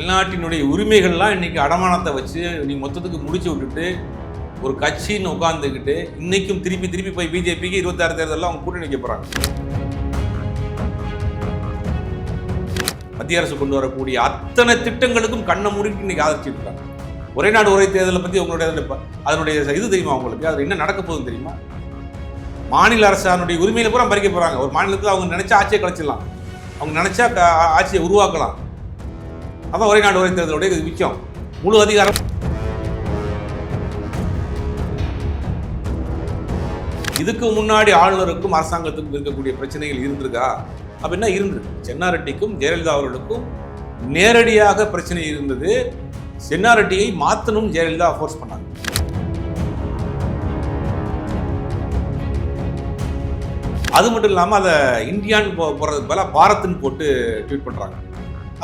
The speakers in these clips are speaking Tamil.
வெளிநாட்டினுடைய உரிமைகள்லாம் இன்றைக்கி அடமானத்தை வச்சு நீ மொத்தத்துக்கு முடிச்சு விட்டுட்டு ஒரு கட்சின்னு உட்காந்துக்கிட்டு இன்றைக்கும் திருப்பி திருப்பி போய் பிஜேபிக்கு இருபத்தாறு தேர்தலில் அவங்க கூட்டணி வைக்க போகிறாங்க மத்திய அரசு கொண்டு வரக்கூடிய அத்தனை திட்டங்களுக்கும் கண்ணை மூடிட்டு இன்றைக்கி ஆதரிச்சுட்டு இருக்காங்க. ஒரே நாடு ஒரே தேர்தலை பற்றி உங்களுடைய அதனுடைய இது தெரியுமா உங்களுக்கு? அதில் என்ன நடக்க போகுதுன்னு தெரியுமா? மாநில அரசானுடைய உரிமையில பூரா பறிக்க போகிறாங்க ஒரு மாநிலத்தில் அவங்க நினச்சா ஆட்சியை கலைச்சிடலாம். அவங்க நினச்சா ஆட்சியை உருவாக்கலாம். அதான் ஒரே நாடு ஒரே தேர்தலுடைய இது முக்கியம் முழு அதிகாரம். இதுக்கு முன்னாடி ஆளுநருக்கும் அரசாங்கத்துக்கும் இருக்கக்கூடிய பிரச்சனைகள் இருந்திருக்கா? அப்படின்னா இருந்திருக்கு சென்னாரெட்டிக்கும் ஜெயலலிதா அவர்களுக்கும் நேரடியாக பிரச்சனை இருந்தது. சென்னாரெட்டியை மாற்றணும் ஜெயலலிதா ஃபோர்ஸ் பண்ணாங்க. அது மட்டும் இல்லாமல் அதை இந்தியான்னு போ போடுறதுக்கு பதிலாக பாரத்னு போட்டு ட்வீட் பண்ணுறாங்க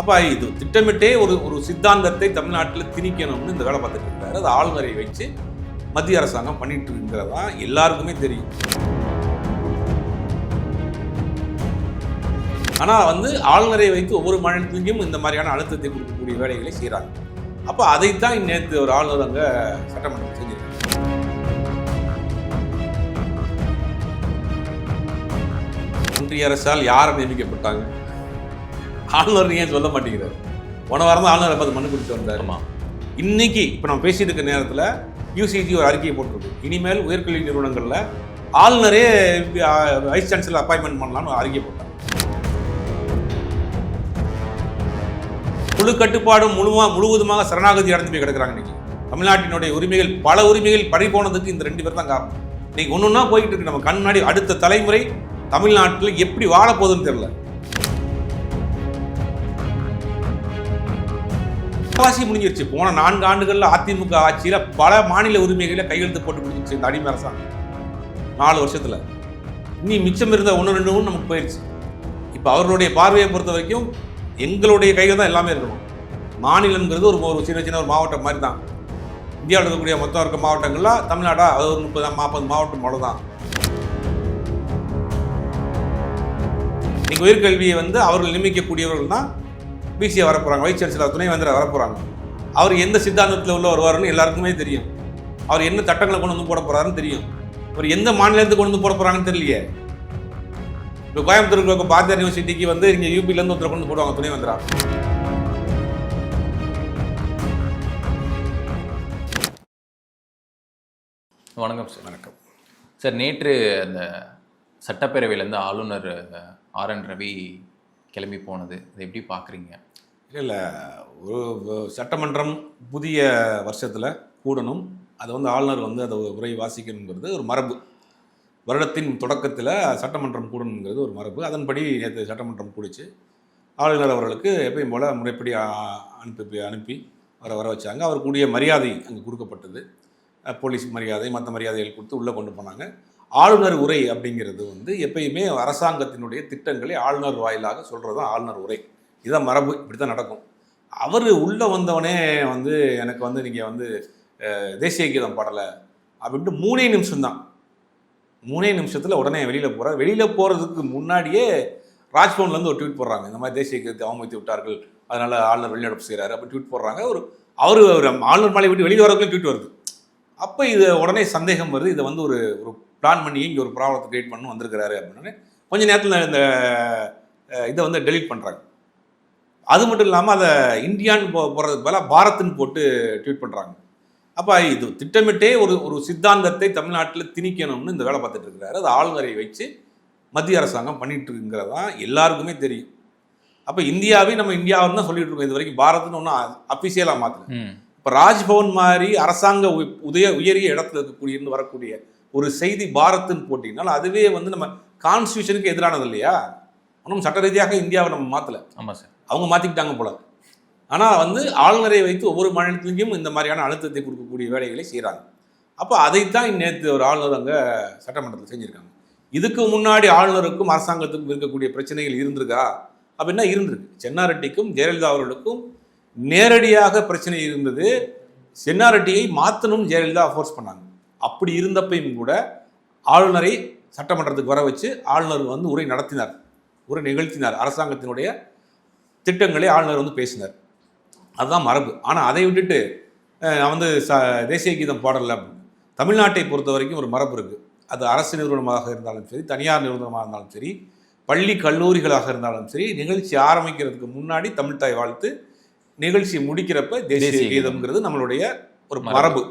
அப்போ இது திட்டமிட்டே ஒரு ஒரு சித்தாந்தத்தை தமிழ்நாட்டில் திணிக்கணும்னு இந்த வேலை பார்த்துட்டு இருக்காரு. அது ஆளுநரை வச்சு மத்திய அரசாங்கம் பண்ணிட்டு இருக்கிறதா எல்லாருக்குமே தெரியும். ஆனால் வந்து ஆளுநரை வைத்து ஒவ்வொரு மாநிலத்திலையும் இந்த மாதிரியான அழுத்தத்தை கொடுக்கக்கூடிய வேலைகளை செய்கிறாங்க அப்போ அதைத்தான் நேற்று ஒரு ஆளுநர் அங்கே சட்டமன்றம் செஞ்சிருக்காங்க ஒன்றிய அரசால் யாரை நியமிக்கப்பட்டாங்க? ஆளுநர் ஏன் சொல்ல மாட்டேங்கிறார்? போன வாரம் தான் ஆளுநர் பார்த்து மனு கொடுத்து வந்தார். இன்னைக்கு இப்போ நம்ம பேசிட்டு இருக்க நேரத்தில் யூசிஜி ஒரு அறிக்கையை போட்டிருக்கு. இனிமேல் உயர்கல்வி நிறுவனங்களில் ஆளுநரே வைஸ் சான்சலர் அப்பாயின்மெண்ட் பண்ணலாம்னு அறிக்கை போட்டாங்க. முழு கட்டுப்பாடும் முழுமா முழுவதுமாக சரணாகதி அடைஞ்சு போய் கிடக்குறாங்க இன்னைக்கு. தமிழ்நாட்டினுடைய உரிமைகள் பல உரிமைகள் பறி போனதுக்கு இந்த ரெண்டு பேர் தான் காரணம். இன்னைக்கு ஒன்று ஒன்றா போயிட்டு இருக்கு. நம்ம கண் முன்னாடி அடுத்த தலைமுறை தமிழ்நாட்டில் எப்படி வாழப் போகுதுன்னு தெரியல. முக்காசி முடிஞ்சிருச்சு. போன நான்கு ஆண்டுகளில் அதிமுக ஆட்சியில் பல மாநில உரிமைகளை கையெழுத்து போட்டு முடிஞ்சிருச்சு இந்த அடிமை அரசாங்கம். நாலு வருஷத்தில். இனி மிச்சம் இருந்த ஒன்று ரெண்டு ஒன்று நமக்கு போயிடுச்சு இப்போ அவர்களுடைய பார்வையை பொறுத்த வரைக்கும் எங்களுடைய கையில் தான் எல்லாமே இருக்கணும். மாநிலங்கிறது ஒரு ஒரு சின்ன சின்ன ஒரு மாவட்டம் மாதிரி தான் இந்தியாவில் இருக்கக்கூடிய மொத்தம் இருக்க மாவட்டங்களில் தமிழ்நாடா அது ஒரு முப்பது நாற்பது மாவட்டம் அவ்வளோதான் இன்னைக்கு உயர்கல்வியை வந்து அவர்கள் நியமிக்கக்கூடியவர்கள் தான் பிசிஏ வரப்போகிறாங்க வைஸ் சான்சலர் துணைவேந்தர் வரப்போகிறாங்க அவர் எந்த சித்தாந்தத்தில் உள்ள வருவாருன்னு எல்லாருக்குமே தெரியும். அவர் என்ன சட்டங்களை கொண்டு வந்து போட போறாருன்னு தெரியும். அவர் எந்த மாநிலத்துக்கு கொண்டு வந்து போட போறாங்கன்னு தெரியலையே. இப்போ கோயம்புத்தூருக்கு பாரதியார் யூனிவர்சிட்டிக்கு வந்து இங்கே யூபிலேருந்து ஒருத்தர் கொண்டு வந்து போடுவாங்க துணைவேந்தரா வணக்கம் சார். வணக்கம். சார் நேற்று அந்த சட்டப்பேரவையிலேருந்து ஆளுநர் ஆர். என். ரவி கிளம்பி போனது. இதை எப்படி பார்க்குறீங்க? இல்லை இல்லை. ஒரு சட்டமன்றம் புதிய வருஷத்தில் கூடணும். அதை வந்து ஆளுநர் வந்து அதை உரை வாசிக்கணுங்கிறது ஒரு மரபு. வருடத்தின் தொடக்கத்தில் சட்டமன்றம் கூடணுங்கிறது ஒரு மரபு. அதன்படி நேற்று சட்டமன்றம் கூடிச்சு. ஆளுநர் அவர்களுக்கு எப்பயும் போல் முறைப்படி அனுப்பி அனுப்பி அவரை வர வச்சாங்க. அவருக்குரிய மரியாதை அங்கே கொடுக்கப்பட்டது. போலீஸ் மரியாதை மற்ற மரியாதைகள் கொடுத்து உள்ளே கொண்டு போனாங்க. ஆளுநர் உரை அப்படிங்கிறது வந்து எப்பயுமே அரசாங்கத்தினுடைய திட்டங்களை ஆளுநர் வாயிலாக சொல்கிறது தான் ஆளுநர் உரை. இதான் மரபு இப்படி தான் நடக்கும். அவர் உள்ளே வந்தவனே வந்து எனக்கு வந்து நீங்கள் வந்து தேசிய கீதம் பாடலை அப்படின்ட்டு மூணே நிமிஷம்தான். மூணே நிமிஷத்தில் உடனே வெளியில் போகிறார் வெளியில் போகிறதுக்கு முன்னாடியே ராஜ்பவன்லேருந்து ஒரு ட்வீட் போடுறாங்க. இந்த மாதிரி தேசிய கீதத்தை அவமதித்து விட்டார்கள் அதனால் ஆளுநர் வெளிநடப்பு செய்கிறாரு அப்படி ட்வீட் போடுறாங்க. ஒரு அவர் ஆளுநர் மாலை விட்டு வெளியே வரக்குள்ளே ட்வீட் வருது. அப்போ இது உடனே சந்தேகம் வருது. இதை வந்து ஒரு ஒரு பிளான் பண்ணி இங்கே ஒரு ப்ராப்ளத்தை கிரியேட் பண்ணி வந்திருக்கிறாரு அப்படின்னு. கொஞ்ச நேரத்தில் இந்த இதை வந்து டெலீட் பண்ணுறாங்க அது மட்டும் இல்லாமல் அதை இந்தியான்னு போ போடுறதுக்கு பதிலாக பாரத்னு போட்டு ட்வீட் பண்ணுறாங்க அப்போ இது திட்டமிட்டே ஒரு ஒரு சித்தாந்தத்தை தமிழ்நாட்டில் திணிக்கணும்னு இந்த வேலை பார்த்துட்டு இருக்கிறாரு. அது ஆளுநரை வச்சு மத்திய அரசாங்கம் பண்ணிட்டு இருக்குங்கிறதா எல்லாருக்குமே தெரியும். அப்போ இந்தியாவே நம்ம இந்தியாவுன்னு தான் சொல்லிட்டு இருக்கோம். இது வரைக்கும் பாரத்னு ஒன்றும் அஃபிஷியலாக மாற்றல இப்போ ராஜ்பவன் மாதிரி அரசாங்க உதய உயரிய இடத்துல இருக்கக்கூடிய வரக்கூடிய ஒரு செய்தி பாரத்னு போட்டிங்கனால அதுவே வந்து நம்ம கான்ஸ்டியூஷனுக்கு எதிரானது இல்லையா? ஒன்றும் சட்ட ரீதியாக இந்தியாவை நம்ம மாற்றல ஆமாம் சார். அவங்க மாற்றிக்கிட்டாங்க போல. ஆனால் வந்து ஆளுநரை வைத்து ஒவ்வொரு மாநிலத்திலையும் இந்த மாதிரியான அழுத்தத்தை கொடுக்கக்கூடிய வேலைகளை செய்கிறாங்க அப்போ அதைத்தான் நேற்று ஒரு ஆளுநர் அங்கே சட்டமன்றத்தில் செஞ்சுருக்காங்க. இதுக்கு முன்னாடி ஆளுநருக்கும் அரசாங்கத்துக்கும் இருக்கக்கூடிய பிரச்சனைகள் இருந்திருக்கா? அப்படின்னா இருந்திருக்கு. சென்னாரெட்டிக்கும் ஜெயலலிதா அவர்களுக்கும் நேரடியாக பிரச்சனை இருந்தது. சென்னாரெட்டியை மாற்றணும் ஜெயலலிதா ஃபோர்ஸ் பண்ணாங்க. அப்படி இருந்தப்பையும் கூட ஆளுநரை சட்டமன்றத்துக்கு வர வச்சு ஆளுநர் வந்து உரை நடத்தினார் உரை நிகழ்த்தினார் அரசாங்கத்தினுடைய திட்டங்களை ஆளுநர் வந்து பேசினார் அதுதான் மரபு ஆனால் அதை விட்டுட்டு நான் வந்து ச தேசிய கீதம் பாடல அப்படின்னு. தமிழ்நாட்டை பொறுத்த வரைக்கும் ஒரு மரபு இருக்குது அது அரசு நிறுவனமாக இருந்தாலும் சரி தனியார் நிறுவனமாக இருந்தாலும் சரி பள்ளி கல்லூரிகளாக இருந்தாலும் சரி நிகழ்ச்சி ஆரம்பிக்கிறதுக்கு முன்னாடி தமிழ் தாய் வாழ்த்து நிகழ்ச்சி முடிக்கிறப்ப தேசிய தேசிய கீதம். கீதம்ங்கிறது நம்மளுடைய ஒரு மரபு.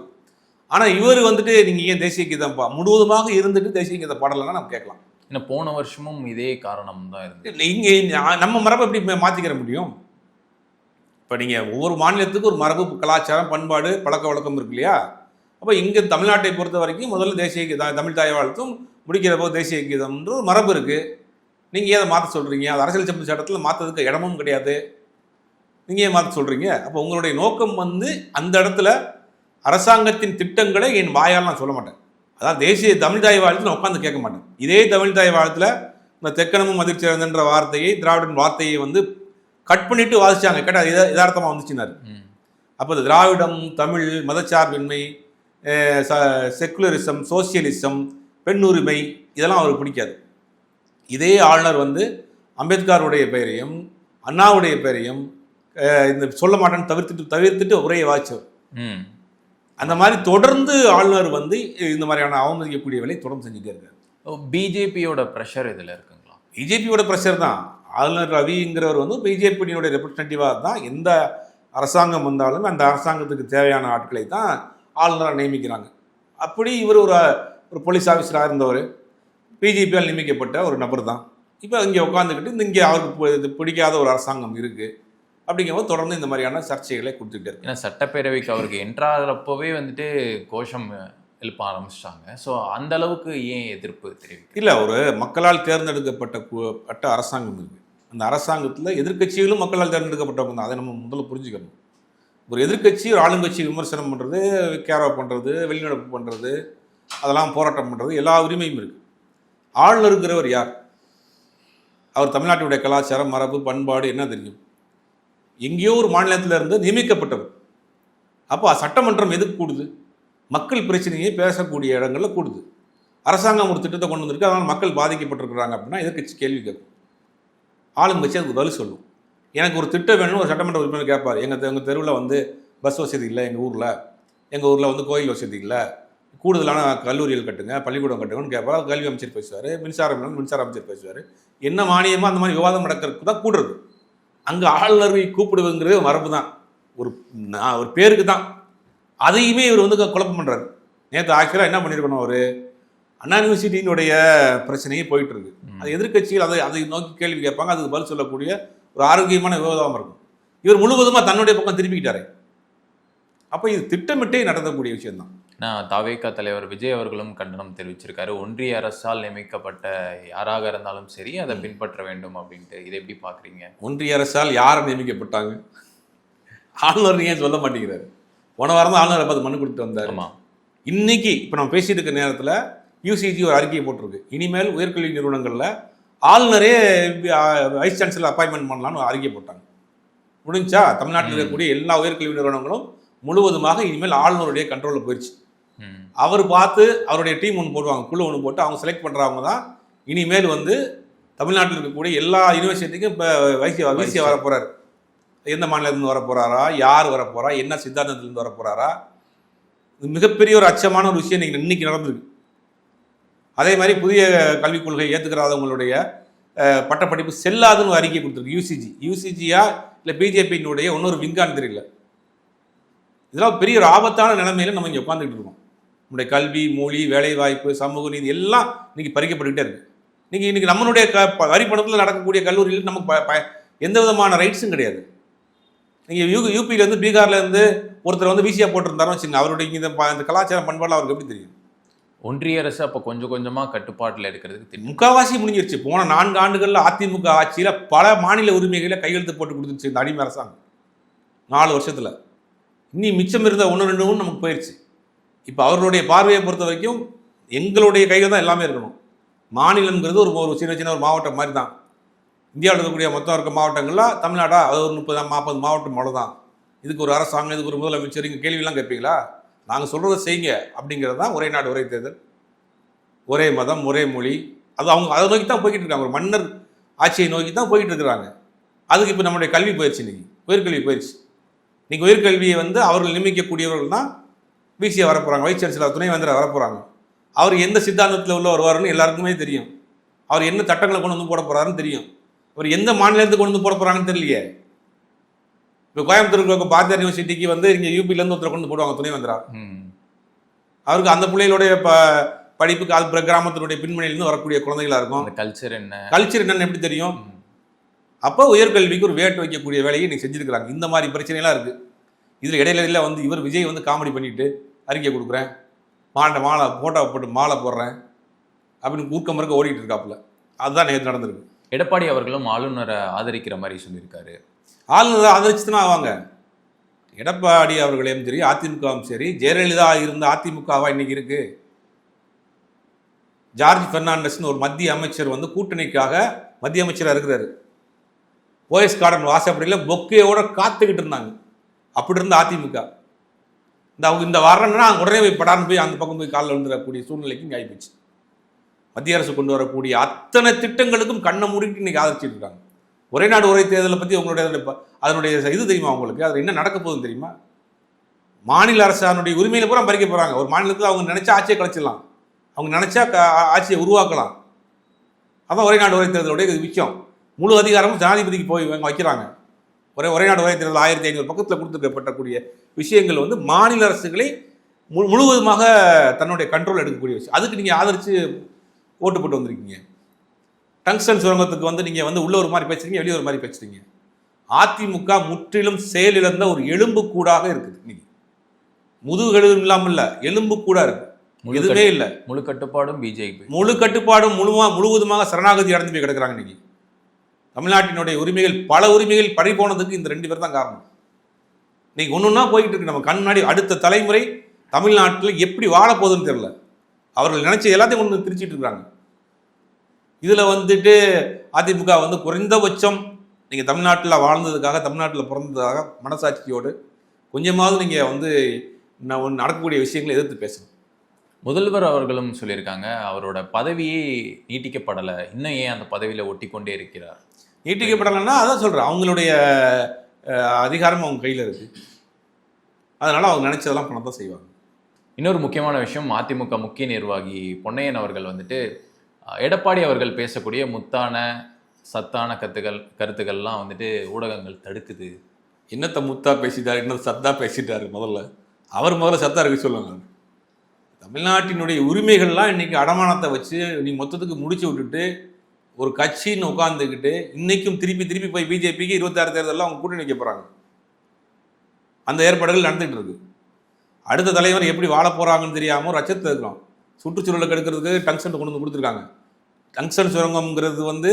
ஆனால் இவர் வந்துட்டு நீங்கள் ஏன் தேசிய கீதம் பா முழுவதுமாக இருந்துட்டு தேசிய கீதம் பாடலைன்னா நம்ம கேட்கலாம். ஏன்னா போன வருஷமும் இதே காரணம் தான் இருந்தது. இங்கே நம்ம மரபை எப்படி மா- மாத்திக்கிற முடியும்? இப்போ நீங்கள் ஒவ்வொரு மாநிலத்துக்கும் ஒரு மரபு கலாச்சாரம் பண்பாடு பழக்க வழக்கம் இருக்கு இல்லையா? அப்போ இங்கே தமிழ்நாட்டை பொறுத்த வரைக்கும் முதல்ல தேசிய கீதம் தமிழ் தாய் வாழ்த்தும் முடிக்கிறப்போ தேசிய கீதம்ன்ற ஒரு மரபு இருக்குது நீங்கள் ஏன் அதை மாற்ற சொல்கிறீங்க அது அரசியல் சட்ட சட்டத்தில் மாற்றதுக்கு இடமும் கிடையாது. நீங்கள் ஏன் மாற்ற சொல்கிறீங்க அப்போ உங்களுடைய நோக்கம் வந்து அந்த இடத்துல அரசாங்கத்தின் திட்டங்களை என் வாயால் நான் சொல்ல மாட்டேன். அதாவது தேசிய தமிழ் தாய் வாழ்த்து நான் உட்காந்து கேட்க மாட்டேன். இதே தமிழ் தாய் வாழ்த்தில் இந்த தெக்கணமும் மதிர்ச்சிறந்தன்ற வார்த்தையை திராவிடன் வார்த்தையை வந்து கட் பண்ணிட்டு வாசிச்சாங்க. கேட்டால் இத யதார்த்தமாக வந்துச்சுனாரு. அப்போ இந்த திராவிடம் தமிழ் மதச்சார்பின்மை செக்குலரிசம் சோசியலிசம் பெண்ணுரிமை இதெல்லாம் அவருக்கு பிடிக்காது. இதே ஆளுநர் வந்து அம்பேத்கருடைய பெயரையும் அண்ணாவுடைய பெயரையும் இந்த சொல்ல மாட்டேன்னு தவிர்த்துட்டு தவிர்த்துட்டு உரையை வாய்ச்சவர். அந்த மாதிரி தொடர்ந்து ஆளுநர் வந்து இந்த மாதிரியான அவமதிக்கக்கூடிய வேலையை தொடர்ந்து செஞ்சுட்டே இருக்காரு. பிஜேபியோட ப்ரெஷர் இதுல இருக்குங்களா? பிஜேபியோட ப்ரெஷர் தான். ஆளுநர் ரவிங்கிறவர் வந்து பிஜேபியினுடைய ரெப்ரஸன்டேட்டிவாக தான் எந்த அரசாங்கம் வந்தாலும் அந்த அரசாங்கத்துக்கு தேவையான ஆட்களை தான் ஆளுநராக நியமிக்கிறாங்க. அப்படி இவர் ஒரு ஒரு போலீஸ் ஆஃபீஸராக இருந்தவர். பிஜேபியால் நியமிக்கப்பட்ட ஒரு நபர் தான். இப்போ இங்கே உட்காந்துக்கிட்டு இந்த இங்கே அவருக்கு பிடிக்காத ஒரு அரசாங்கம் இருக்குது அப்படிங்கும்போது தொடர்ந்து இந்த மாதிரியான சர்ச்சைகளை கொடுத்துக்கிட்டே இருக்கு. ஏன்னா சட்டப்பேரவைக்கு அவருக்கு என்ட்ராகிறப்பவே வந்துட்டு கோஷம் எழுப்ப ஆரம்பிச்சிட்டாங்க. ஸோ அந்த அளவுக்கு ஏன் எதிர்ப்பு தெரிவிக்க இல்லை ஒரு மக்களால் தேர்ந்தெடுக்கப்பட்ட பட்ட அரசாங்கம் இருக்குது அந்த அரசாங்கத்தில் எதிர்க்கட்சிகளும் மக்களால் தேர்ந்தெடுக்கப்பட்டவங்க தான். அதை நம்ம முதல்ல புரிஞ்சுக்கணும். ஒரு எதிர்க்கட்சி ஒரு ஆளுங்கட்சி விமர்சனம் பண்ணுறது கேரவா பண்ணுறது வெளிநடப்பு பண்ணுறது அதெல்லாம் போராட்டம் பண்ணுறது எல்லா உரிமையும் இருக்குது ஆளுநருங்கிறவர் யார்? அவர் தமிழ்நாட்டுடைய கலாச்சாரம் மரபு பண்பாடு என்ன தெரியும்? எங்கேயோ ஒரு மாநிலத்தில் இருந்து நியமிக்கப்பட்டவர். அப்போ சட்டமன்றம் எதுக்கு கூடுது? மக்கள் பிரச்சனையை பேசக்கூடிய இடங்களில் கூடுது. அரசாங்கம் ஒரு திட்டத்தை கொண்டு வந்திருக்கு அதனால் மக்கள் பாதிக்கப்பட்டிருக்கிறாங்க அப்படின்னா எதிர்க்கட்சி கேள்வி கேட்கும். ஆளுங்கட்சி அதுக்கு பதில் சொல்லும். எனக்கு ஒரு திட்டம் வேணும்னு ஒரு சட்டமன்ற உறுப்பினர் கேட்பார். எங்கள் எங்கள் தெருவில் வந்து பஸ் வசதி இல்லை எங்கள் ஊரில். எங்கள் ஊரில் வந்து கோயில் வசதி இல்லை. கூடுதலான கல்லூரிகள் கட்டுங்க பள்ளிக்கூடம் கட்டுங்கன்னு கேட்பார். கல்வி அமைச்சர் பேசுவார் மின்சாரம் மின்சார அமைச்சர் பேசுவார். என்ன மானியமோ அந்த மாதிரி விவாதம் நடக்கிறதுக்கு தான் கூடுறது. அங்கே ஆளுநரை கூப்பிடுவதுங்கிறது மரபு தான் ஒரு நான் ஒரு பேருக்கு தான் அதையுமே இவர் வந்து குழப்பம் பண்ணுறாரு நேற்று ஆக்சுவலாக என்ன பண்ணியிருக்கணும் அவர்? அண்ணா யூனிவர்சிட்டியினுடைய பிரச்சனையே போயிட்டு இருக்கு அது எதிர்க்கட்சிகள் அதை அதை நோக்கி கேள்வி கேட்பாங்க. அதுக்கு பதில் சொல்லக்கூடிய ஒரு ஆரோக்கியமான விவாதமாக இருக்கும். இவர் முழுவதுமாக தன்னுடைய பக்கம் திருப்பிக்கிட்டாரு அப்போ இது திட்டமிட்டே நடத்தக்கூடிய விஷயம்தான். நான் தாவேகா தலைவர் விஜய் அவர்களும் கண்டனம் தெரிவிச்சிருக்காரு. ஒன்றிய அரசால் நியமிக்கப்பட்ட யாராக இருந்தாலும் சரி அதை பின்பற்ற வேண்டும் அப்படின்ட்டு. இதை எப்படி பாக்குறீங்க? ஒன்றிய அரசால் யாரை நியமிக்கப்பட்டாங்க? ஆளுநர் ஏன் சொல்ல மாட்டேங்கிறாரு? போன வாரம் தான் ஆளுநரை பார்த்து மனு கொடுத்து வந்தார். ஆமா. இன்னைக்கு இப்போ நம்ம பேசிட்டு இருக்க நேரத்தில் யூசிஜி ஒரு அறிக்கையை போட்டிருக்கு. இனிமேல் உயர்கல்வி நிறுவனங்களில் ஆளுநரே வைஸ் சான்சலர் அப்பாயின்மெண்ட் பண்ணலாம்னு அறிக்கை போட்டாங்க. முடிஞ்சா தமிழ்நாட்டில். இருக்கக்கூடிய எல்லா உயர்கல்வி நிறுவனங்களும் முழுவதுமாக இனிமேல் ஆளுநருடைய கண்ட்ரோலில் போயிடுச்சு அவர் பார்த்து அவருடைய டீம் ஒன்று போடுவாங்க. குழு ஒன்று போட்டு அவங்க செலக்ட் பண்ணுறவங்க தான் இனிமேல் வந்து தமிழ்நாட்டில் இருக்கக்கூடிய எல்லா யூனிவர்சிட்டிக்கும் இப்போ வைசி விசிய வர போகிறார் எந்த மாநிலத்திலிருந்து வர போகிறாரா யார் வர போகிறா என்ன சித்தாந்தத்திலேருந்து வர போகிறாரா இது மிகப்பெரிய ஒரு அச்சமான ஒரு விஷயம் நீங்கள் இன்னைக்கு நடந்திருக்கு. அதே மாதிரி புதிய கல்விக் கொள்கை ஏற்றுக்கிறாதவங்களுடைய பட்டப்படிப்பு செல்லாதுன்னு அறிக்கை கொடுத்துருக்கு. யூசிஜி யூசிஜியா இல்லை பிஜேபியினுடைய இன்னொரு விங்கான்னு தெரியல. இதெல்லாம் பெரிய ஒரு ஆபத்தான நிலைமையில நம்ம இங்கே உட்காந்துக்கிட்டு இருக்கோம். நம்முடைய கல்வி மொழி வேலைவாய்ப்பு சமூக நீதி எல்லாம் இன்னைக்கு பறிக்கப்பட்டுக்கிட்டே இருக்கு. இன்னைக்கு இன்னைக்கு நம்மளுடைய க வரி பணத்தில் நடக்கக்கூடிய கல்லூரியில் நமக்கு ப- எந்த விதமான ரைட்ஸும் கிடையாது. நீங்கள் யூ யூபியிலேருந்து பீகார்லேருந்து ஒருத்தர் வந்து விசியா போட்டிருந்தாருன்னு வச்சுங்க அவருடைய இந்த இந்த கலாச்சாரம் பண்பாடு அவருக்கு எப்படி தெரியும்? ஒன்றிய அரசு அப்ப கொஞ்சம் கொஞ்சமா கட்டுப்பாட்டுல எடுக்கிறதுக்கு திட்டம். முக்காவாசி முடிஞ்சிருச்சு. போன நான்கு ஆண்டுகளில் அதிமுக ஆட்சியில் பல மாநில உரிமைகளை கையெழுத்து போட்டு கொடுத்துருச்சு இந்த அடிமை அரசாங்கம். நாலு வருஷத்தில். இனி மிச்சம் இருந்த ஒன்று ரெண்டு ஒன்று நமக்கு போயிடுச்சு இப்போ அவர்களுடைய பார்வையை பொறுத்த வரைக்கும் எங்களுடைய கையில் தான் எல்லாமே இருக்கணும். மாநிலங்கிறது ஒரு ஒரு சின்ன சின்ன ஒரு மாவட்டம் மாதிரி தான் இந்தியாவில் இருக்கக்கூடிய மொத்தம் இருக்க மாவட்டங்களில் தமிழ்நாடா அது ஒரு முப்பது நாற்பது மாவட்டம் அவ்வளோதான் இதுக்கு ஒரு அரசாங்கம் இதுக்கு ஒரு முதலமைச்சர் இங்கே கேள்வியெல்லாம் கேட்பீங்களா? நாங்கள் சொல்கிறத செய்யுங்க அப்படிங்கிறது தான் ஒரே நாடு ஒரே தேர்தல். ஒரே மதம் ஒரே மொழி. அது அவங்க அதை நோக்கி தான் போய்கிட்டு இருக்காங்க. ஒரு மன்னர் ஆட்சியை நோக்கி தான் போய்கிட்டு இருக்கிறாங்க. அதுக்கு இப்போ நம்மளுடைய கல்வி போயிடுச்சு இன்னைக்கு உயர்கல்வி போயிடுச்சு இன்னைக்கு உயர்கல்வியை வந்து அவர்கள் நியமிக்கக்கூடியவர்கள் தான் பிசிஏ வரப்போகிறாங்க வைஸ் சான்சலர் துணை வேந்தர் வரப்போகிறாங்க அவர் எந்த சித்தாந்தத்தில் உள்ள வருவாருன்னு எல்லாருக்குமே தெரியும். அவர் என்ன சட்டங்களை கொண்டு வந்து போட போறாருன்னு தெரியும். அவர் எந்த மாநிலத்துக்கு கொண்டு வந்து போட போறாங்கன்னு தெரியலையே. இப்போ கோயம்புத்தூருக்கு இருக்க பாரதியார் யூனிவர்சிட்டிக்கு வந்து இங்கே யூபிலேருந்து ஒருத்தர் கொண்டு போடுவாங்க துணை வேந்தரா. அவருக்கு அந்த பிள்ளைகளுடைய ப படிப்புக்கு அது கிராமத்தினுடைய பின்மணியிலிருந்து வரக்கூடிய குழந்தைகளா இருக்கும். அந்த கல்ச்சர் என்ன? கல்ச்சர் என்னன்னு எப்படி தெரியும். அப்போ உயர்கல்விக்கு ஒரு வேட்டு வைக்கக்கூடிய வேலையை இன்னைக்கு செஞ்சிருக்கிறாங்க. இந்த மாதிரி பிரச்சனைலாம் இருக்கு. இதில் இடையில வந்து இவர் விஜய் வந்து காமெடி பண்ணிட்டு அறிக்கை கொடுக்குறேன். மாலை மாலை ஃபோட்டோ போட்டு மாலை போடுறேன். அப்படின்னு ஊர்க்க மறுக்க ஓடிட்டு இருக்காப்புல. அதுதான் நேற்று நடந்திருக்கு. எடப்பாடி அவர்களும் ஆளுநரை ஆதரிக்கிற மாதிரி சொல்லியிருக்காரு. ஆளுநர் ஆதரிச்சு தான் ஆவாங்க. எடப்பாடி அவர்களையும் சரி அதிமுகவும் சரி ஜெயலலிதா இருந்த அதிமுகவா இன்னைக்கு இருக்கு? ஜார்ஜ் பெர்னாண்டஸ்னு ஒரு மத்திய அமைச்சர் வந்து கூட்டணிக்காக மத்திய அமைச்சராக இருக்கிறாரு. போயஸ் கார்டன் வாசப்படியில் பொக்கையோட காத்துக்கிட்டு இருந்தாங்க. அப்படி இருந்த அதிமுக. இந்த அவங்க இந்த வரணும்னா உடனே போய் படான்னு போய் அந்த பக்கம் போய் காலில் விழுந்துடக்கூடிய சூழ்நிலைக்கு இங்கே ஆகிப்போச்சு மத்திய அரசு கொண்டு வரக்கூடிய அத்தனை திட்டங்களுக்கும் கண்ணை மூடிட்டு இன்னைக்கு ஆதரிச்சிட்டு இருக்காங்க. ஒரே நாடு ஒரே தேர்தலை பற்றி உங்களுடைய அதனுடைய இது தெரியுமா உங்களுக்கு? அதில் என்ன நடக்க போகுதுன்னு தெரியுமா? மாநில அரசானுடைய உரிமையில பூரா பறிக்க போகிறாங்க ஒரு மாநிலத்தில் அவங்க நினச்சா ஆட்சியை கலைச்சிடலாம். அவங்க நினச்சா ஆட்சியை உருவாக்கலாம். அதான் ஒரே நாடு ஒரே தேர்தலுடைய இது விஷயம். முழு அதிகாரமும் ஜனாதிபதிக்கு போய் வைக்கிறாங்க. ஒரே ஒரே நாடு ஒரே தேர்தல் ஆயிரத்தி ஐநூறு பக்கத்தில் கொடுத்துருக்கப்பட்டக்கூடிய விஷயங்கள் வந்து மாநில அரசுகளை முழு முழுவதுமாக தன்னுடைய கண்ட்ரோல் எடுக்கக்கூடிய விஷயம். அதுக்கு நீங்கள் ஆதரித்து ஓட்டு போட்டு வந்திருக்கீங்க. டங்ஸ்டன் சுரங்கத்துக்கு வந்து நீங்கள் வந்து உள்ள ஒரு மாதிரி பேசுறீங்க வெளியே ஒரு மாதிரி பேசுறீங்க. அதிமுக முற்றிலும் செயலிழந்த ஒரு எலும்பு கூடாக இருக்குது இன்னைக்கு முதுகெலும்பு இல்லாமல் இல்லை எலும்பு கூட இருக்கு. முழு எதுவுமே இல்லை. முழு கட்டுப்பாடும் பிஜேபி முழு கட்டுப்பாடும் முழுமா முழுவதுமாக சரணாகதி அடைந்து போய் கிடக்குறாங்க இன்னைக்கு. தமிழ்நாட்டினுடைய உரிமைகள் பல உரிமைகள் பறி போனதுக்கு இந்த ரெண்டு பேர் தான் காரணம். இன்னைக்கு ஒன்று ஒன்றா போய்கிட்டு இருக்கு. நம்ம கண்ணாடி அடுத்த தலைமுறை தமிழ்நாட்டில் எப்படி வாழப்போகுதுன்னு தெரில அவர்கள் நினைச்ச எல்லாத்தையும் கொண்டு திரிச்சிட்டு இருக்காங்க. இதில் வந்துட்டு அதிமுக வந்து குறைந்தபட்சம் நீங்கள் தமிழ்நாட்டில் வாழ்ந்ததுக்காக தமிழ்நாட்டில் பிறந்ததுக்காக மனசாட்சியோடு கொஞ்சமாவது நீங்கள் வந்து நான் ஒன்று நடக்கக்கூடிய விஷயங்களை எதிர்த்து பேசணும். முதல்வர் அவர்களும் சொல்லியிருக்காங்க அவரோட பதவியே நீட்டிக்கப்படலை. இன்னும் ஏன் அந்த பதவியில் ஒட்டி கொண்டே இருக்கிறார்? நீட்டிக்கப்படலைன்னா அதான் சொல்கிறேன் அவங்களுடைய அதிகாரம் அவங்க கையில் இருக்குது அதனால் அவங்க நினச்சதெல்லாம் பண்ண தான் செய்வாங்க. இன்னொரு முக்கியமான விஷயம் அதிமுக முக்கிய நிர்வாகி பொன்னையன் அவர்கள் வந்துட்டு எடப்பாடி அவர்கள் பேசக்கூடிய முத்தான சத்தான கருத்துக்கள் கருத்துக்கள்லாம் வந்துட்டு ஊடகங்கள் தடுக்குது. என்னத்தை முத்தா பேசிட்டார் என்ன சத்தா பேசிட்டாரு முதல்ல? அவர் முதல்ல சத்தா இருக்க சொல்லுவாங்க தமிழ்நாட்டினுடைய உரிமைகள்லாம் இன்னைக்கு அடமானத்தை வச்சு நீ மொத்தத்துக்கு முடிச்சு விட்டுட்டு ஒரு கட்சின்னு உட்காந்துக்கிட்டு இன்னைக்கும் திருப்பி திருப்பி போய் பிஜேபிக்கு இருபத்தாறு தேர்தலில் அவங்க கூட்டணி வைக்க போகிறாங்க அந்த ஏற்பாடுகள் நடந்துகிட்டு இருக்கு. அடுத்த தலைவர் எப்படி வாழ போகிறாங்கன்னு தெரியாமல் ஒரு இருக்கிறோம். சுற்றுச்சூழலை கெடுக்கிறதுக்கு டங்ஷன் கொண்டு வந்து கொடுத்துருக்காங்க. டங்ஷன் சுரங்கம்ங்கிறது வந்து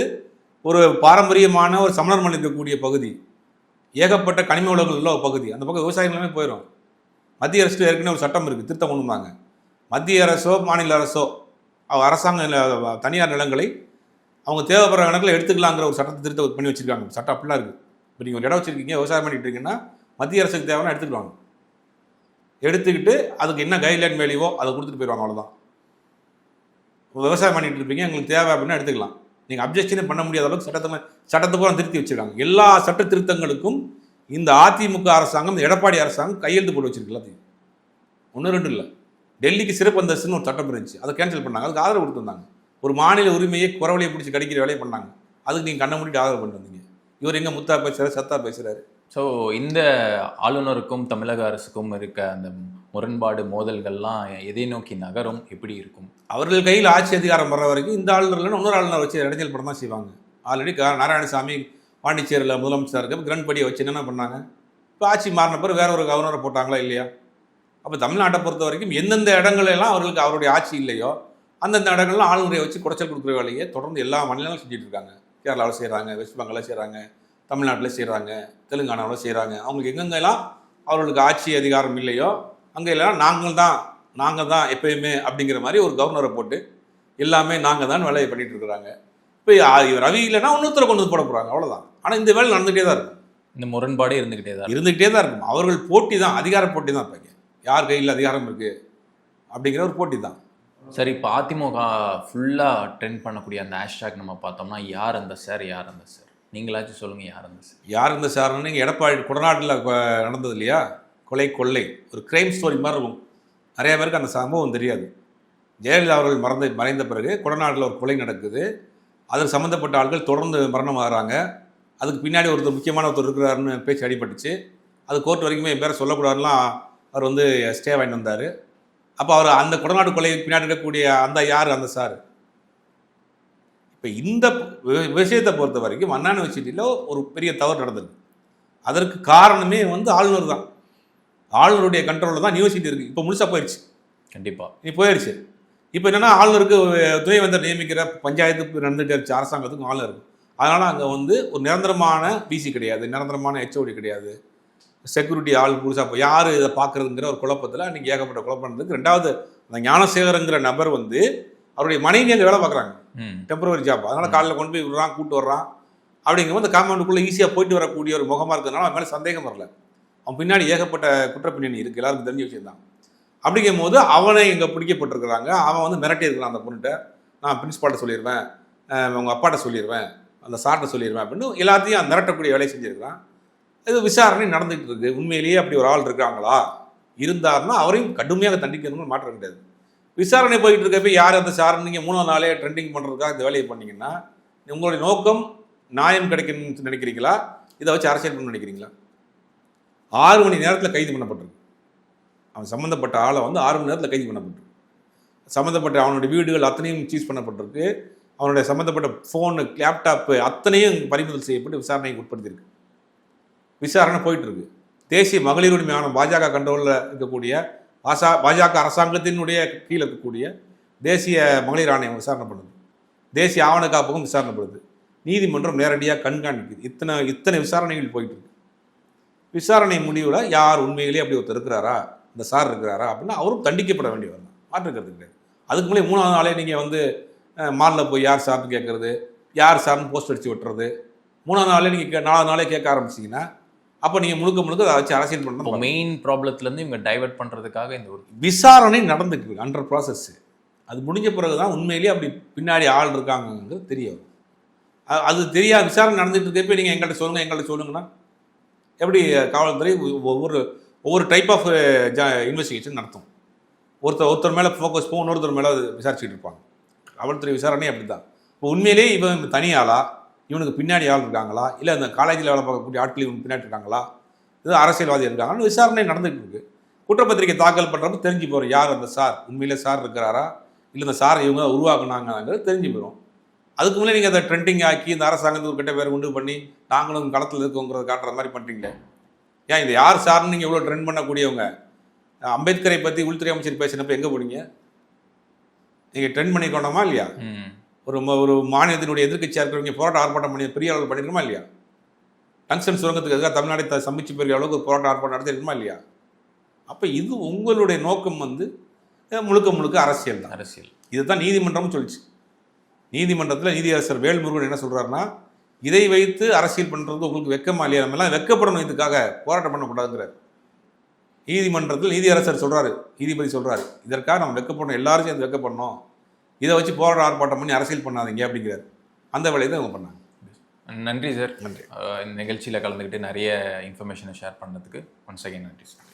ஒரு பாரம்பரியமான ஒரு சமணர் மண் இருக்கக்கூடிய பகுதி. ஏகப்பட்ட கனிம உலகங்கள் உள்ள ஒரு பகுதி. அந்த பக்கம் விவசாயிகளுமே போயிடும் மத்திய அரசு ஏற்கனவே ஒரு சட்டம் இருக்குது திருத்தம் கொண்டு வந்தாங்க. மத்திய அரசோ மாநில அரசோ அரசாங்க தனியார் நிலங்களை அவங்க தேவைப்படுற கணக்கில் எடுத்துக்கலாங்கிற ஒரு சட்டத்தை திருத்தம் பண்ணி வச்சிருக்காங்க. சட்டம் அப்படிலாம் இருக்குது இப்போ நீங்கள் ஒரு இடம் வச்சிருக்கீங்க விவசாயம் பண்ணிட்டு இருக்கீங்கன்னா மத்திய அரசுக்கு தேவைன்னா எடுத்துக்கலாம். எடுத்துக்கிட்டு அதுக்கு என்ன கைட்லைன் வேலையோ அதை கொடுத்துட்டு போயிடுவாங்க அவ்வளோதான் விவசாயம் பண்ணிட்டு இருப்பீங்க எங்களுக்கு தேவை அப்படின்னா எடுத்துக்கலாம். நீங்கள் அப்ஜெக்ஷனே பண்ண முடியாத அளவுக்கு சட்டத்தை சட்டத்தை பூரா திருத்தி வச்சுருக்காங்க. எல்லா சட்ட திருத்தங்களுக்கும் இந்த அதிமுக அரசாங்கம் இந்த எடப்பாடி அரசாங்கம் கையெழுத்து போட்டு வச்சிருக்கு எல்லாத்தையும். ஒன்று ரெண்டு இல்லை. டெல்லிக்கு சிறப்பு அந்தஸ்துன்னு ஒரு சட்டம் இருந்துச்சு. அதை கேன்சல் பண்ணாங்க. அதுக்கு ஆதரவு கொடுத்துருந்தாங்க ஒரு மாநில உரிமையை குறவலையை பிடிச்சி கடிக்கிற வேலையை பண்ணாங்க. அதுக்கு நீங்கள் கண்ண மூடிட்டு ஆதரவு வந்தீங்க. இவர் எங்கே முத்தா பேசுறாரு சத்தா பேசுறாரு. ஸோ இந்த ஆளுநருக்கும் தமிழக அரசுக்கும் இருக்க அந்த முரண்பாடு மோதல்கள்லாம் எதை நோக்கி நகரும்? எப்படி இருக்கும்? அவர்கள் கையில் ஆட்சி அதிகாரம் வர்ற வரைக்கும் இந்த ஆளுநர்ல இன்னொரு ஆளுநர் வச்சு இடைஞ்சல் படம் தான் செய்வாங்க. ஆல்ரெடி நாராயணசாமி பாண்டிச்சேரியில் முதலமைச்சர் இருக்க கிரண்படியை வச்சு என்னென்ன பண்ணாங்க? இப்போ ஆட்சி மாறின பிறகு வேற ஒரு கவர்னரை போட்டாங்களா இல்லையா? அப்போ தமிழ்நாட்டை பொறுத்த வரைக்கும் எந்தெந்த இடங்கள் எல்லாம் அவர்களுக்கு அவருடைய ஆட்சி இல்லையோ அந்தந்த இடங்கள்லாம் ஆளுநரை வச்சு குடைச்சல் கொடுக்குற வேலையை தொடர்ந்து எல்லா மாநிலங்களும் செஞ்சுட்டு இருக்காங்க. கேரளாவில் செய்கிறாங்க வெஸ்ட் பெங்காலில் செய்கிறாங்க தமிழ்நாட்டில் செய்கிறாங்க தெலுங்கானாவில் செய்கிறாங்க அவங்களுக்கு எங்கெங்கெல்லாம் அவர்களுக்கு ஆட்சி அதிகாரம் இல்லையோ அங்கே எல்லாம் நாங்கள் தான் நாங்கள் தான் எப்பயுமே அப்படிங்கிற மாதிரி ஒரு கவர்னரை போட்டு எல்லாமே நாங்கள் தான் வேலையை பண்ணிட்டு இருக்கிறாங்க. இப்போ ரவி இல்லைன்னா இன்னொருத்தரை கொண்டு வந்து போட போகிறாங்க அவ்வளோதான் ஆனால் இந்த வேலை நடந்துகிட்டே தான் இருக்கும். இந்த முரண்பாடு இருந்துகிட்டே தான் இருக்கும். இருந்துகிட்டே தான் இருக்கும். அவர்கள் போட்டி தான் அதிகார போட்டி தான் இருப்பாங்க யார் கையில் அதிகாரம் இருக்கு அப்படிங்கிற ஒரு போட்டி தான். சரி இப்போ அதிமுக ஃபுல்லாக ட்ரெண்ட் பண்ணக்கூடிய அந்த ஹேஷ்டாக் நம்ம பார்த்தோம்னா யார் அந்த சார் யார் அந்த சார் நீங்களாச்சும் சொல்லுங்கள் யார் அந்த சார் யார் அந்த சார்னு நீங்கள் எடப்பாடி குடநாட்டில் நடந்தது இல்லையா? கொலை கொள்ளை. ஒரு கிரைம் ஸ்டோரி மாதிரி இருக்கும். நிறைய பேருக்கு அந்த சம்பவம் தெரியாது. ஜெயலலிதா அவர்கள் மறந்து மறைந்த பிறகு குடநாட்டில் ஒரு கொலை நடக்குது. அதில் சம்மந்தப்பட்ட ஆட்கள் தொடர்ந்து மரணம் ஆகிறாங்க. அதுக்கு பின்னாடி ஒருத்தர் முக்கியமான ஒருத்தர் இருக்கிறாருன்னு பேச்சு அடிபட்டுச்சு. அது கோர்ட் வரைக்குமே என் பேரை சொல்லக்கூடாதுலாம் அவர் வந்து ஸ்டே வாங்கிட்டு வந்தார். அப்போ அவர் அந்த குடநாடு கொலை பின்னாடி இருக்கக்கூடிய அந்த யார்? அந்த சார். இப்போ இந்த விஷயத்தை பொறுத்த வரைக்கும் அண்ணா யூனிவர்சிட்டியில் ஒரு பெரிய தவறு நடந்திருக்கு. அதற்கு காரணமே வந்து ஆளுநர் தான். ஆளுநருடைய கண்ட்ரோலில் தான் யூனிவர்சிட்டி இருக்குது இப்போ முழுசாக போயிடுச்சு கண்டிப்பா. நீ போயிடுச்சு இப்போ என்னன்னா ஆளுநருக்கு துணைவேந்தர் நியமிக்கிற பஞ்சாயத்து நடந்துட்டு இருந்துச்சு அரசாங்கத்துக்கும் ஆளுநர் இருக்கு அதனால் அங்கே வந்து ஒரு நிரந்தரமான பிசி கிடையாது. நிரந்தரமான ஹெச்ஓடி கிடையாது. செக்யூரிட்டி ஆள் புதுசாக இப்போ யார் இதை பார்க்குறதுங்கிற ஒரு குழப்பத்தில் அன்றைக்கி ஏகப்பட்ட குழப்பம் இருந்தது. ரெண்டாவது அந்த ஞானசேகரங்கிற நபர் வந்து அவருடைய மனைவி அங்கே வேலை பார்க்குறாங்க. டெம்பரவரி ஜாப் அதனால் காலையில் கொண்டு போய் விடுறான் கூட்டு வர்றான். அப்படிங்கும்போது அந்த காம்பவுண்டுக்குள்ளே ஈஸியாக போயிட்டு வரக்கூடிய ஒரு முகமாக இருக்கிறதுனால அவன் மேலே சந்தேகம் வரல. அவன் பின்னாடி ஏகப்பட்ட குற்றப்பின்னணி இருக்குது எல்லாருக்கும் தெரிஞ்ச விஷயம் தான் அப்படிங்கும் போது அவனை இங்கே பிடிக்கப்பட்டிருக்கிறாங்க. அவன் வந்து மிரட்டி இருக்கிறான் அந்த பொண்ணுகிட்ட. நான் பிரின்ஸ்பால்ட்ட சொல்லிடுவேன் அஹ் உங்க அப்பாட்ட சொல்லிடுவேன் அந்த சார்ட்ட சொல்லிடுவேன் அப்படின்னு எல்லாத்தையும் மிரட்டக்கூடிய வேலையை செஞ்சுருக்கிறான். இது விசாரணை நடந்துகிட்டு இருக்கு. உண்மையிலேயே அப்படி ஒரு ஆள் இருக்காங்களா? இருந்தாருன்னா அவரையும் கடுமையாக தண்டிக்கணும்னு மாற்றம் கிடையாது. விசாரணை போயிட்டு இருக்கப்ப யார் அந்த சார் நீங்கள் மூணாவது நாளே ட்ரெண்டிங் பண்ணுறதுக்காக இந்த வேலையை பண்ணீங்கன்னா உங்களுடைய நோக்கம் நியாயம் கிடைக்கணும்னு நினைக்கிறீங்களா? இதை வச்சு அரசியல் பண்ண நினைக்கிறீங்களா? ஆறு மணி நேரத்தில் கைது பண்ணப்பட்டிருக்கு. அவன் சம்மந்தப்பட்ட ஆளை வந்து ஆறு மணி நேரத்தில் கைது பண்ணப்பட்டிருக்கு. சம்மந்தப்பட்ட அவனுடைய வீடுகள் அத்தனையும் சீஸ் பண்ணப்பட்டிருக்கு. அவனுடைய சம்மந்தப்பட்ட ஃபோனு லேப்டாப்பு அத்தனையும் பறிமுதல் செய்யப்பட்டு விசாரணைக்கு உட்படுத்தியிருக்கு. விசாரணை போயிட்டுருக்கு. தேசிய மகளிர் உரிமை ஆணையம் பாஜக கண்ட்ரோலில் இருக்கக்கூடிய ஆசா பாஜக அரசாங்கத்தினுடைய கீழே இருக்கக்கூடிய தேசிய மகளிர் ஆணையம் விசாரணை பண்ணுது. தேசிய ஆவண காப்பகம் விசாரணை பண்ணுது. நீதிமன்றம் நேரடியாக கண்காணிக்குது. இத்தனை இத்தனை விசாரணைகள் போயிட்டு இருக்கு விசாரணை முடிவில் யார் உண்மையிலேயே அப்படி ஒருத்தர் இருக்கிறாரா? இந்த சார் இருக்கிறாரா? அப்படின்னா அவரும் தண்டிக்கப்பட வேண்டியவர் தான் மாற்றுக்கிறது கிடையாது. அதுக்கு முன்னாடி மூணாவது நாளே நீங்கள் வந்து மாலில் போய் யார் சார்னு கேட்குறது யார் சார்னு போஸ்ட் அடித்து விட்டுறது? மூணாவது நாளே நீங்கள் நாலாவது நாளே கேட்க ஆரம்பிச்சிங்கன்னா அப்போ நீங்கள் முழுக்க முழுக்க அதை வச்சு அரசியல் பண்ணணும் மெயின் ப்ராப்ளத்துல இருந்து இவங்க டைவர்ட் பண்றதுக்காக இந்த ஒரு விசாரணை நடந்துட்டு இருக்கு அண்டர் ப்ராசஸ் அது முடிஞ்ச பிறகு தான் உண்மையிலேயே அப்படி பின்னாடி ஆள் இருக்காங்கங்கிறது தெரிய வரும் அது தெரியாத விசாரணை நடந்துட்டு இருக்கப்ப நீங்கள் எங்கள்கிட்ட சொல்லுங்கள் எங்கள்கிட்ட சொல்லுங்கன்னா எப்படி காவல்துறை ஒவ்வொரு ஒவ்வொரு டைப் ஆஃப் இன்வெஸ்டிகேஷன் நடத்தும். ஒருத்தர் ஒருத்தர் மேலே ஃபோக்கஸ் போகும் இன்னொருத்தர் மேலே விசாரிச்சுட்டு இருப்பாங்க. காவல்துறை விசாரணை அப்படி தான் இப்போ உண்மையிலேயே இவன் தனி ஆளா இவனுக்கு பின்னாடி ஆள் இருக்காங்களா? இல்லை அந்த காலேஜில் வேலை பார்க்கக்கூடிய ஆட்கள் இவனுக்கு பின்னாடி இருக்காங்களா? இது அரசியல்வாதி இருக்காங்கன்னு விசாரணை நடந்துகிட்டு இருக்கு. குற்றப்பத்திரிக்கை தாக்கல் பண்ணுறப்ப தெரிஞ்சு போகிறோம் யார் அந்த சார்? உண்மையிலே சார் இருக்கிறாரா? இல்லை இந்த சார் இவங்க தான் உருவாக்குனாங்கிறது தெரிஞ்சு போயிடும் அதுக்கு மேலே நீங்கள் அதை ட்ரெண்டிங் ஆக்கி இந்த அரசாங்கத்துக்கு கிட்ட பேர் உண்டு பண்ணி நாங்களும் களத்தில் இருக்கோங்கிறத காட்டுற மாதிரி பண்ணுறீங்களே ஏன் இது யார் சார்னு நீங்கள் எவ்வளோ ட்ரெண்ட் பண்ணக்கூடியவங்க? அம்பேத்கரை பற்றி உள்துறை அமைச்சர் பேசினப்ப எங்கே போனீங்க? நீங்கள் ட்ரெண்ட் பண்ணிக்கொண்டோமா இல்லையா? ம், ஒரு ஒரு மாநிலத்தினுடைய எதிர்க்கட்சியாக இருக்கிறவங்க போராட்டம் ஆர்ப்பாட்டம் பண்ணி பெரிய அளவில் பண்ணிருக்கோமா இல்லையா? டங்ஸ்டன் சுரங்கத்துக்கு எதுக்காக தமிழ்நாட்டை த- சமைச்சு பெரிய அளவுக்கு ஒரு போராட்டம் ஆர்ப்பாட்டம் நடத்திருக்குமா இல்லையா? அப்போ இது உங்களுடைய நோக்கம் வந்து முழுக்க முழுக்க அரசியல் தான். அரசியல். இதுதான் நீதிமன்றமும் சொல்லிச்சு. நீதிமன்றத்தில் நீதியரசர் வேல்முருகன் என்ன சொல்றாருன்னா இதை வைத்து அரசியல் பண்ணுறது உங்களுக்கு வெக்கமா இல்லையா? நம்ம எல்லாம் வெக்கப்படணும் இதுக்காக. போராட்டம் பண்ணக்கூடாதுங்கிறார். நீதிமன்றத்தில் நீதியரசர் சொல்றாரு நீதிபதி சொல்றாரு இதற்காக நம்ம வெக்கப்படணும். எல்லாரும் சேர்ந்து வெக்கப்படணும். இதை வச்சு போராட்ட ஆர்ப்பாட்டம் பண்ணி அரசியல் பண்ணாதீங்க அப்படிங்கிறார். அந்த வேலையை தான் அவங்க பண்ணாங்க. நன்றி சார். நன்றி. இந்த நிகழ்ச்சியில் கலந்துக்கிட்டு நிறைய இன்ஃபர்மேஷனை ஷேர் பண்ணதுக்கு ஒன்ஸ் அகைன் நன்றி சார்.